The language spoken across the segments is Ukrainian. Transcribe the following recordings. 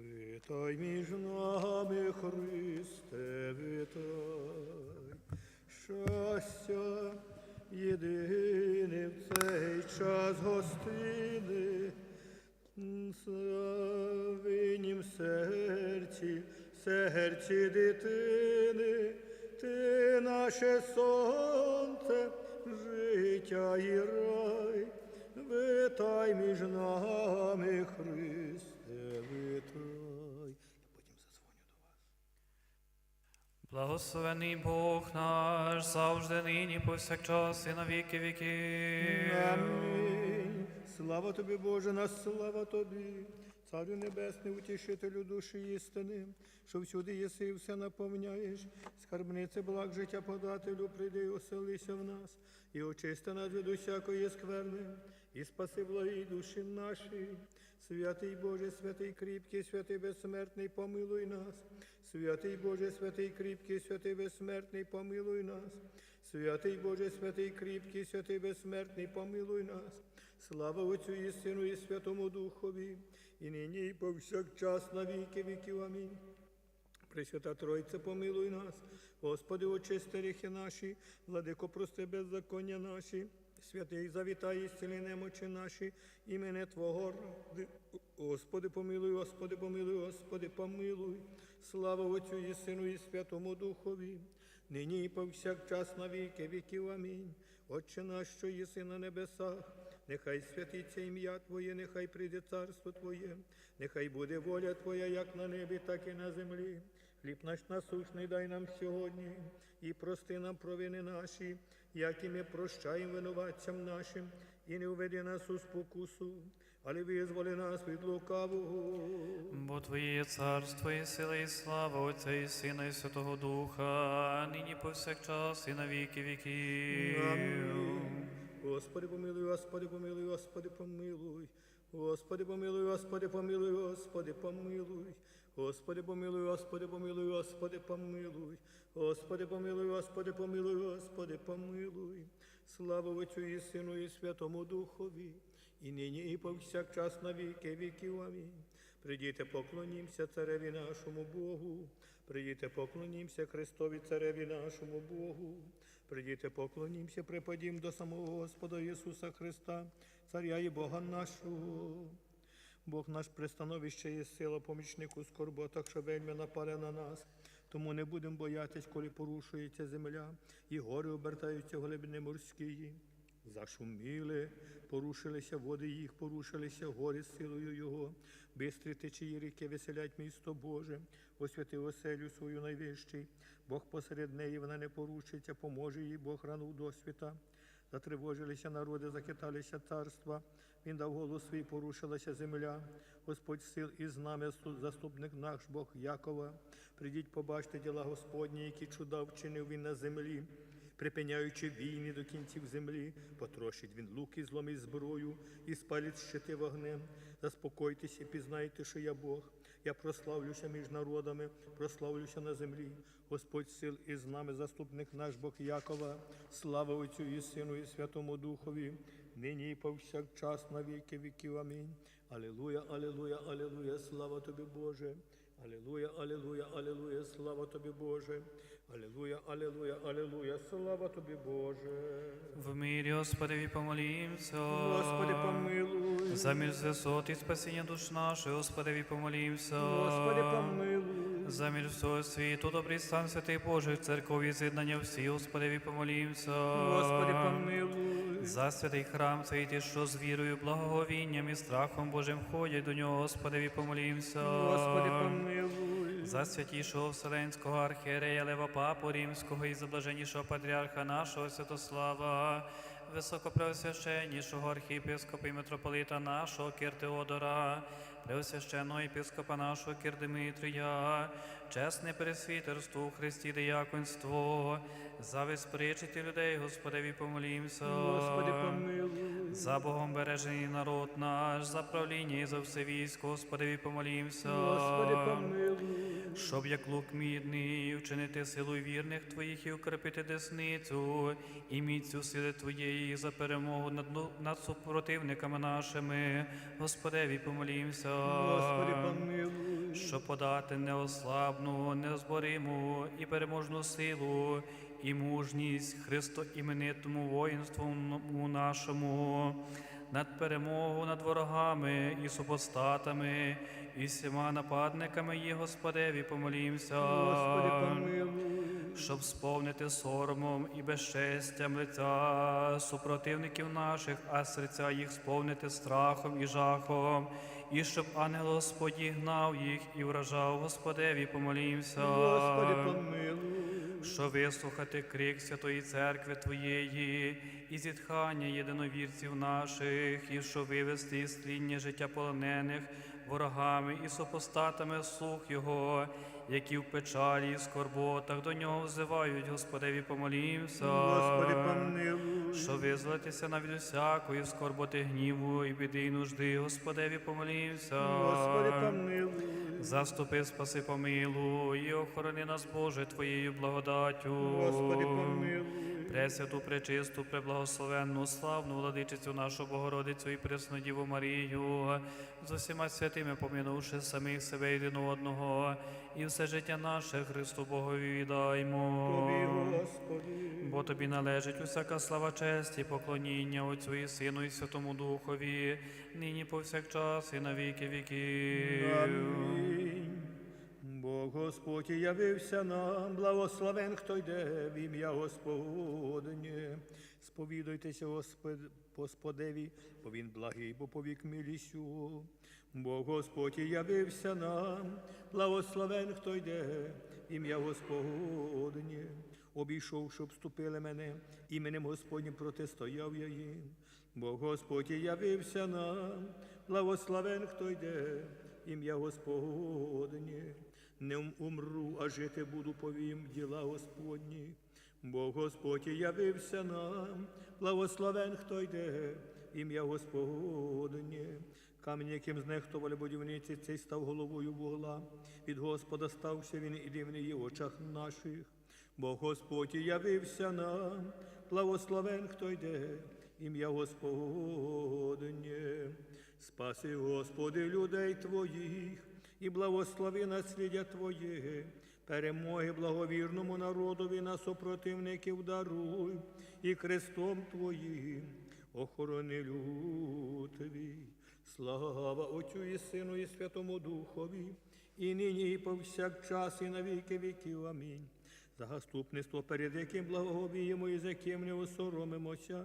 Витай між нами, Христе, витай, щастя єдине в цей час гостини, Савинім серці, серці дитини, ти наше сонце, життя і рай, витай між нами, Христе, вас. Благословений Бог наш, завжди нині, повсякчас і на віки віків. Амінь. Слава тобі, Боже, наш слава тобі, Царю Небесний, утішителю душі істини, що всюди єси і все наповняєш, скарбниці благ життя подателю, прийди і оселися в нас, і очисти нас від усякої скверни, і спаси благі душі наші. Святий Боже, святий кріпкий, святий безсмертний, помилуй нас. Святий Боже, святий кріпкий, святий безсмертний, помилуй нас. Святий Боже, святий кріпкий, святий безсмертний, помилуй нас. Слава Отцю і Сину, і Святому Духові, і нині, і повсякчас на віки віків. Амінь. Пресвята Тройце, помилуй нас, Господи, очисти гріхи наші, владико, прости беззаконня наші, святий завітай, і немочі наші, імене Твого. Господи, помилуй, Господи, помилуй, Господи, помилуй. Слава Отцю і Сину, і Святому Духові, нині і повсякчас на віки віків. Амінь. Отче наш, що єси на небесах, нехай святиться ім'я Твоє, нехай прийде царство Твоє, нехай буде воля Твоя, як на небі, так і на землі. Хліб наш насущний дай нам сьогодні, і прости нам провини наші, як і ми прощаємо винуватцям нашим, і не уведи нас у спокусу, але визволи нас від лукавого. Бо Твоє є царство і сила, і слава Отця і Сина, і Святого Духа, нині повсякчас і на віки віків. Амінь. Господи, помилуй, Господи, помилуй, Господи, помилуй. Господи, помилуй, Господи, помилуй, Господи, помилуй. Господи, помилуй, Господи, помилуй, Господи, помилуй. Господи, помилуй, Господи, помилуй, Господи, помилуй. Слава Отцю і Сину, і Святому Духові, і нині, і повсякчас на віки віків. Амінь. Прийдіте, поклонімся цареві нашому Богу. Прийдіте, поклонімся Христові цареві нашому Богу. Прийдіте, поклонімся, припадім до самого Господа Ісуса Христа, Царя і Бога нашого. Бог наш пристановище є сила, помічник у скорботах, що вельми нападе на нас. Тому не будемо боятись, коли порушується земля, і гори обертаються глибини морські. Зашуміли, порушилися води їх, порушилися гори силою Його. Бистрі течії ріки веселять місто Боже, освятив оселю свою найвищий. Бог посеред неї вона не порушиться, поможе їй Бог рану досвіта. Затривожилися народи, захиталися царства. Він дав голос свій, порушилася земля. Господь сил із нами, заступник наш Бог Якова. Придіть, побачте діла Господні, які чуда вчинив він на землі. Припиняючи війни до кінців землі, потрощить він лук і зломить зброю, і спалить щити вогнем. Заспокойтесь і пізнайте, що я Бог. Я прославлюся між народами, прославлюся на землі. Господь сил і з нами, заступник наш Бог Якова. Слава Отцю і Сину, і Святому Духові, нині і повсякчас на віки віків. Амінь. Алілуя, алілуя, алілуя, слава тобі, Боже. Алілуя, алілуя, алілуя, слава тобі, Боже. Алілуя, алілуя, алілуя, слава тобі, Боже. В мирі, Господи, помолімся. Господи, помилуй. За мир висот і спасіння душ наших, Господи, помолімся. Господи, помилуй. За мир всього світу, добрий стан святий Божих, церков і з'єднання всі, Господи, помолімся. Господи, помилуй. За святий храм цей ті, що з вірою, благоговінням і страхом Божим входять до нього, Господи, помолімся. Господи, помилуй. За святішого Вселенського архієрея Лева Папу Римського і за блаженнішого патріарха нашого Святослава, високопреосвященнішого архієпископа і митрополита нашого Кир Теодора, преосвященного єпископа нашого Кир Димитрія, чесне пересвітерство у Христі дияконство, за виспричити людей, Господеві помолімся. Господи, помилуй. За Богом бережений народ наш, за правління і за все військо, Господеві помолімся. Господи, помилуй. Щоб як лук мідний, вчинити силу вірних Твоїх і укрепити десницю, і міцю сили Твоєї за перемогу над, над супротивниками нашими. Господеві помолімся. Господи, помилуй. щоб подати неослабну, неозбориму і переможну силу і мужність Христо іменитому воїнству нашому, над перемогу над ворогами і супостатами, і всіма нападниками є Господеві, помолімся. Господи, помилуй. Щоб сповнити соромом і безчестям лиця супротивників наших, а серця їх сповнити страхом і жахом, і щоб ангел Господь гнав їх і вражав Господеві, помолімся. Господи, помилуй. Що вислухати крик Святої Церкви Твоєї і зітхання єдиновірців наших, і що вивести із тління життя полонених ворогами і супостатами слух Його, які в печалі і скорботах до нього взивають, Господеві, помолімся. Господи, помилуй. Що визволитися навіть усякої скорботи, гніву і біди і нужди, Господеві, помолімся. Господи, помилуй. Заступи, спаси, помилуй, і охорони нас, Боже, Твоєю благодаттю. Господи, помилуй. Пресвяту, пречисту, преблагословенну, славну владичицю нашу Богородицю і пресну Діву Марію, з усіма святими помінувши самих себе єдин одного, і все життя наше Христу Богові віддаймо. Тобі, Господи. Бо тобі належить усяка слава, честь і поклоніння Отцю і Сину, і Святому Духові, нині повсякчас і на віки віків. Амінь. Бог Господь явився нам, благословен, хто йде в ім'я Господнє. Сповідуйтеся Господ, Господеві, бо він благий, бо повік милістю. Бог Господь явився нам, благословен, хто йде в ім'я Господнє. Обійшов, щоб вступили мене, іменем Господнім протистояв я їм. Бо Господь явився нам, благословен, хто йде, ім'я Господнє. Не умру, а жити буду, повім діла Господні. Бо Господь явився нам, благословен, хто йде, ім'я Господнє. Камінь, яким знехтували будівниці, цей став головою вугла. Від Господа стався він і дивний є в очах наших. Бо Господь явився нам, благословен, хто йде, ім'я Господнє. Спаси, Господи, людей Твоїх, і благослови наслідя Твоє, перемоги благовірному народові на супротивників даруй, і крестом Твоїм охорони люд Твій. Слава Отцю і Сину, і Святому Духові, і нині, і повсякчас, і на віки віків. Амінь. За заступництво, перед яким благоговіємо і за яким не осоромимося,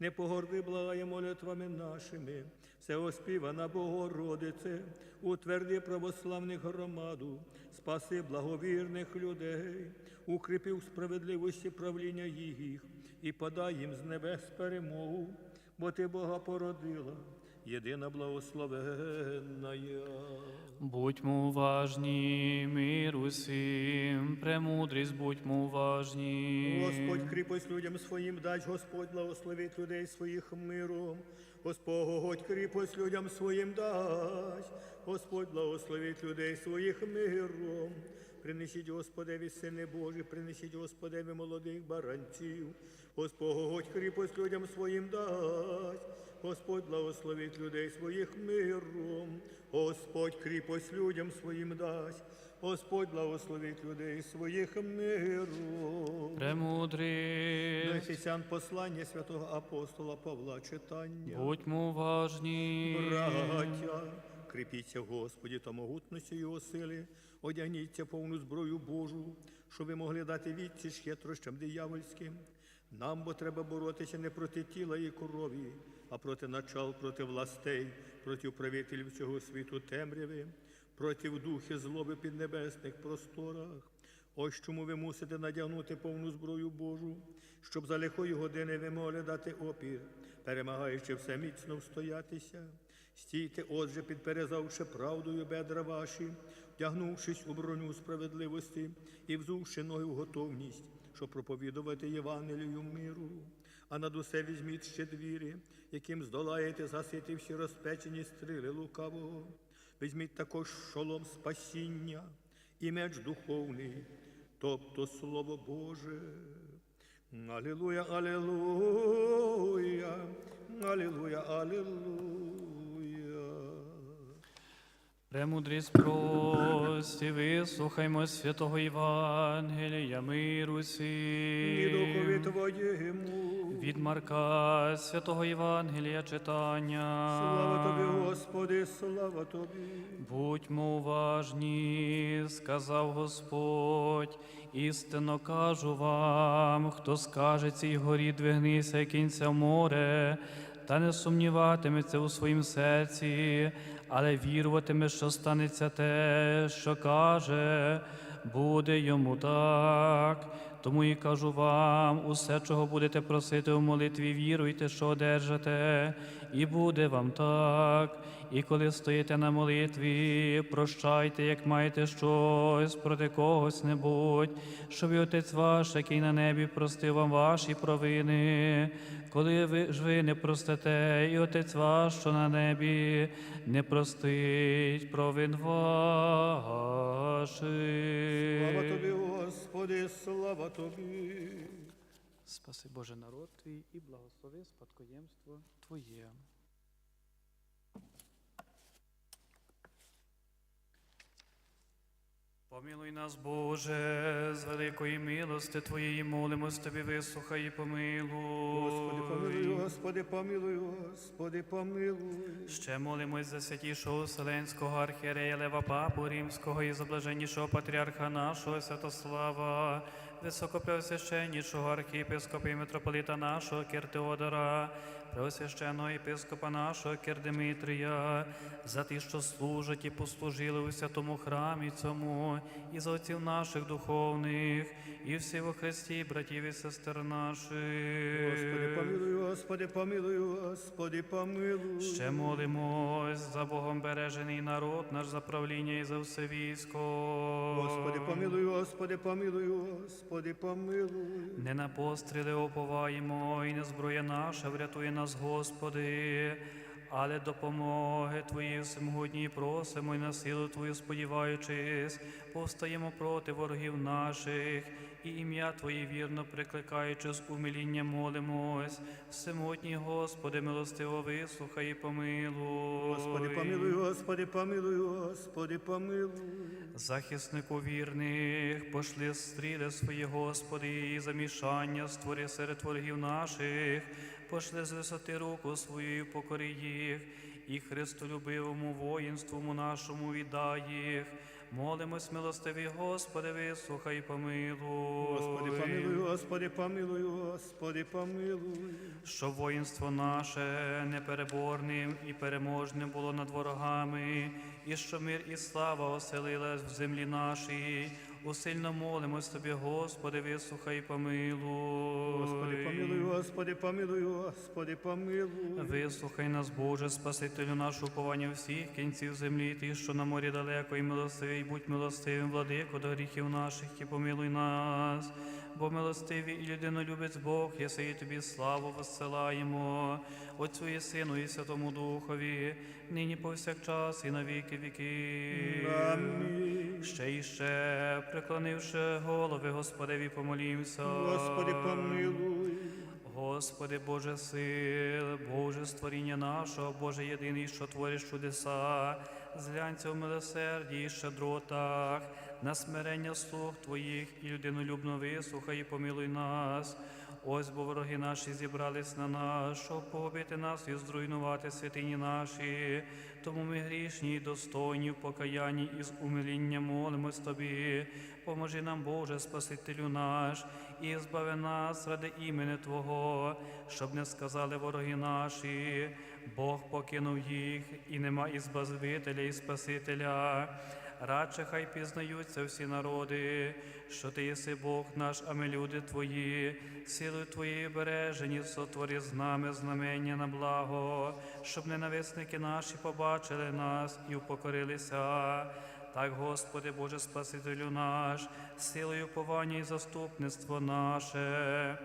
не погорди благає молитвами нашими, все оспівана Богородице, утверди православних громаду, спаси благовірних людей, укріпи в справедливості правління їх і подай їм з небес перемогу, бо ти Бога породила, єдина благословенна. Будьмо уважні, мир усім, премудрість будьмо уважні. Господь кріпость людям своїм дасть, Господь благословить людей своїх миром. Господь кріпость людям своїм дасть, Господь благословить людей своїх миром. Принесіть Господеві, сини Божі, принесіть Господеві молодих баранців. Господь кріпость людям своїм дасть, Господь благословить людей своїх миром. Господь кріпость людям своїм дасть, Господь благословить людей своїх миром. Премудрість, Ефесян послання святого апостола Павла читання. будьмо уважні. Браття, кріпіться Господі та могутності Його сили, одягніться повну зброю Божу, щоб ви могли дати відсіч хитрощам диявольським. Нам бо треба боротися не проти тіла і крові, а проти начал, проти властей, проти правителів цього світу темряви, проти духи злоби під небесних просторах. Ось чому ви мусите надягнути повну зброю Божу, щоб за лихої години ви могли дати опір, перемагаючи все міцно встоятися. Стійте, отже, підперезавши правдою бедра ваші, вдягнувшись у броню справедливості і взувши ноги в готовність, щоб проповідувати Євангелію миру. А над усе візьміть ще двірі, яким здолаєте засити всі розпечені стріли лукавого. Візьміть також шолом спасіння і меч духовний, тобто Слово Боже. Алілуя, алілуя, алілуя, алілуя. Премудрість прості, вислухаймо святого Євангелія миру І сі. духові Твоєму. Від Марка святого Євангелія читання. Слава Тобі, Господи, слава Тобі. Будьмо уважні, сказав Господь, істинно кажу вам, хто скаже цій горі двигнися кінця в море, та не сумніватиметься у своїм серці, але віруватиме, що станеться те, що каже, буде йому так. Тому і кажу вам, усе, чого будете просити у молитві, віруйте, що одержите, і буде вам так. І коли стоїте на молитві, прощайте, як маєте щось проти когось небудь, щоб і Отець ваш, який на небі, простив вам ваші провини. Коли ви ж ви не простите, і Отець ваш, що на небі, не простить провин ваших. Слава Тобі, Господи, слава Тобі. Спаси Боже народ твій і благослови спадкоємство Твоє. Помилуй нас, Боже, з великої милости Твоєї молимось Тобі, вислухай і помилуй. Господи, помилуй, Господи, помилуй, Господи, помилуй. Ще молимось за святішого Вселенського архієрея Лева Папу Римського і за блаженнішого патріарха нашого Святослава, високопреосвященнішого архієпископа і митрополита нашого Киртеодора, преосвященного єпископа нашого Кир за ті, що служать і послужили у святому храмі цьому, і за отців наших духовних, і всі во Христі, братів і сестер наших. Господи, помилуй, Господи, помилуй, Господи, помилуй. Ще молимось за Богом бережений народ, наш за правління і за все військо. Господи, помилуй, Господи, помилуй, Господи, помилуй. Не на постріли оповаємо, і не зброя наша врятує нас, Господи, але допомоги Твої всемогутній просимо і на силу Твою сподіваючись, повстаємо проти ворогів наших, і ім'я Твоє вірно прикликаючи з умилінням молимось. Всемогутній Господи, милостиво вислухай і помилуй. Господи, помилуй, Господи, помилуй, Господи, помилуй. Захиснику вірних, пошли стріли свої, Господи, і замішання створи серед ворогів наших, пошли з висоти руку свою, покори їх, і Христолюбивому воїнству нашому віддай їх. Молимось, милостиві, Господи, вислухай, помилуй. Господи, помилуй, Господи, помилуй, Господи, помилуй. Щоб воїнство наше непереборним і переможним було над ворогами, і що мир і слава оселилась в землі нашій. Усильно молимось Тобі, Господи, вислухай, і помилуй. Господи, помилуй, Господи, помилуй, Господи, помилуй. Вислухай нас, Боже, Спасителю нашого уповання всіх кінців землі, ти, що на морі далеко, і милостивий, будь милостивим, владико, до гріхів наших, і помилуй нас. Бо милостивий і людинолюбець Бог, єси і тобі славу воссилаємо, Отцю і Сину, і Святому Духові, нині повсякчас і на віки віки. Амінь. Ще і ще, преклонивши голови, Господеві, помолімся. Господи, помилуй. Господи, Боже сил, Боже створіння нашого, Боже єдиний, що твориш чудеса, зглянься в милосерді і щедротах, на смирення слуг Твоїх і людинолюбно вислухай і помилуй нас. Ось бо вороги наші зібрались на нас, щоб погубити нас і зруйнувати святині наші. Тому ми грішні і достойні в покаянні і з умилінням молимось Тобі. Поможи нам, Боже, Спасителю наш, і збави нас ради імені Твого, щоб не сказали вороги наші, Бог покинув їх, і нема і Збавителя, і Спасителя. Радше хай пізнаються всі народи, що ти єси Бог наш, а ми люди Твої, силою Твоєї бережені, сотвори з нами знамення на благо, щоб ненависники наші побачили нас і упокорилися. Так, Господи, Боже Спасителю наш, силою повання і заступництво наше.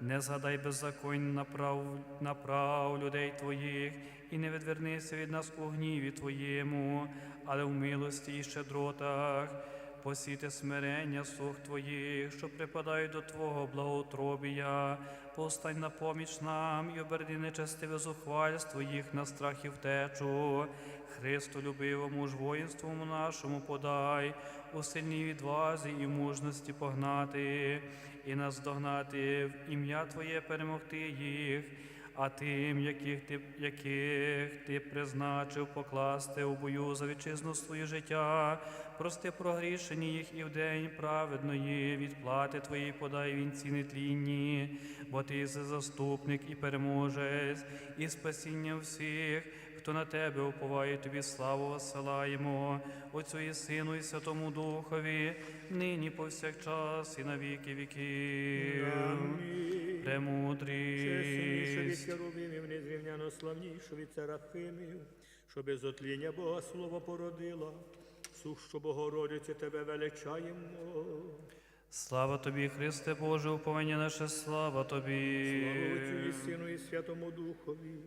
Не згадай беззаконь направ, направ людей Твоїх, і не відвернися від нас у гніві Твоєму, але в милості і щедротах. посіти смирення слух Твоїх, що припадають до Твого благоутробія. Постань на поміч нам і оберни нечестиве зухвальство їх на страх і втечу. Христу любивому ж воїнству нашому подай, у сильній відвазі і мужності погнати, і наздогнати в ім'я Твоє перемогти їх а тим, яких ти, яких ти призначив покласти у бою за вітчизну своє життя, прости прогрішені їх і в день праведної відплати Твої подай вінці нетлінні, бо ти заступник і переможець, і спасіння всіх. Хто на тебе уповає, тобі славу осилаємо, Отцю і Сину, і Святому Духові, нині повсякчас, і на віки. Амінь. Чесніше від Премудрість. Херувимів, незрівняно славніше від Серафимів, що без отління Бога Слово породила, сущу Богородиці тебе величаємо. Слава тобі, Христе Боже, уповання наше, слава тобі. Слава Отцю і Сину і Святому Духові,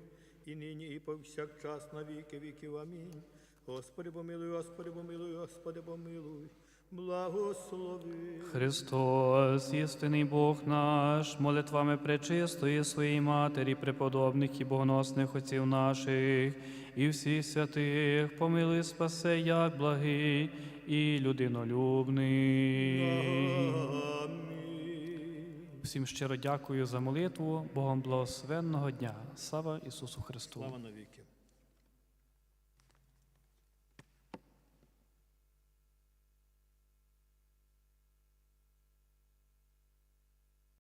і нині, і повсякчас на віки віків. Амінь. Господи помилуй, Господи помилуй, Господи помилуй, благослови. Христос, істинний Бог наш, молитвами пречистої своєї Матері, преподобних і богоносних отців наших, і всіх святих, помилуй спасе, як благий і людинолюбний. Амінь. Всім щиро дякую за молитву, Богом благословенного дня. Слава Ісусу Христу! Слава навіки.